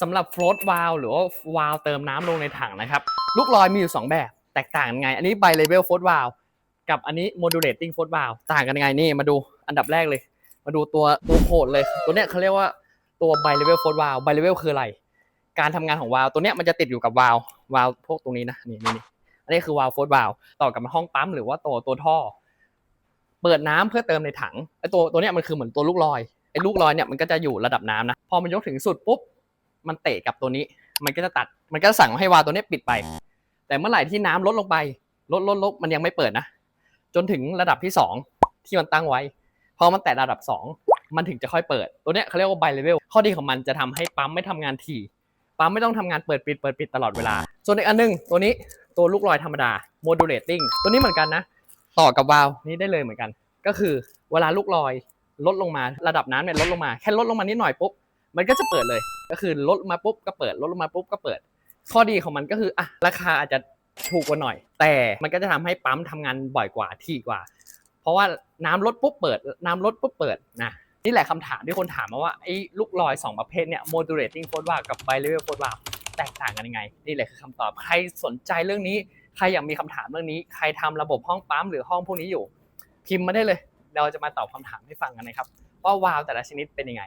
สำหรับโฟลตวาลหรือว่าวาลเติมน้ำลงในถังนะครับ ลูกลอยมีอยู่ 2 แบบ แตกต่างกันไง อันนี้ bi level float valve กับอันนี้ modulating float valve ต่างกันยังไงนี่มาดูอันดับแรกเลย มาดูตัวตัวโคดเลย ตัวเนี้ยเขาเรียกว่าตัว bi level float valve bi level คืออะไร การทำงานของวาล์วตัวเนี้ยมันจะติดอยู่กับวาล์ววาล์วพวกตรงนี้นะนี่นี่นี่อันนี้คือวาล์วโฟลวาล์วต่อกับห้องปั๊มหรือว่าตัวตัวท่อ เปิดน้ำเพื่อเติมในถังไอตัวตัวเนี้ยมันคือเหมือนตัวลูกลอยไอลูกลอยเนี่ยมันก็จะอยู่ระดับน้ำนะพอมันยกถึงสุดปุ๊บ มันเตะกับตัวนี้ มันก็จะตัด มันก็จะสั่งให้วาตัวนี้ปิดไป แต่เมื่อไหร่ที่น้ำลดลงไป ลดลดลดมันยังไม่เปิดนะ จนถึงระดับที่สองที่มันตั้งไว้ พอมันแตะระดับสองมันถึงจะค่อยเปิด ตัวเนี้ยเขาเรียกว่า bi level ข้อดีของมันจะทำให้ปั๊มไม่ทำงานถี่ ปั๊มไม่ต้องทำงานเปิดปิดเปิดปิดตลอดเวลา ส่วนอีกอันหนึงตัวนี้ตัวลูกลอยธรรมดา modulating ตัวนี้เหมือนกันนะ ต่อกับวาล์วนี้ได้เลยเหมือนกัน ก็คือเวลาลูกลอยลดลงมาระดับน้ำเนี่ยลดลงมาแค่ลดลงมานิดหน่อยปุ๊บ มันก็จะเปิดเลย ก็คือลดมาปุ๊บก็เปิดลดลงมาปุ๊บก็เปิด ข้อดีของมันก็คืออะราคาอาจจะถูกกว่าหน่อย แต่มันก็จะทำให้ปั๊มทำงานบ่อยกว่าที่กว่า เพราะว่าน้ำลดปุ๊บเปิด น้ำลดปุ๊บเปิดนะนี่แหละคำถามที่คนถามมาว่าไอ้ลูกลอย 2 ประเภทเนี่ย modulating float valve กับ bi level float valve แตกต่างกันยังไง นี่แหละคือคำตอบใครสนใจเรื่องนี้ ใครอยากมีคำถามเรื่องนี้ ใครทำระบบห้องปั๊มหรือห้องพวกนี้อยู่ พิมพ์มาได้เลย เราจะมาตอบคำถามให้ฟังกันนะครับ ว่าวาล์วแต่ละชนิดเป็นยังไง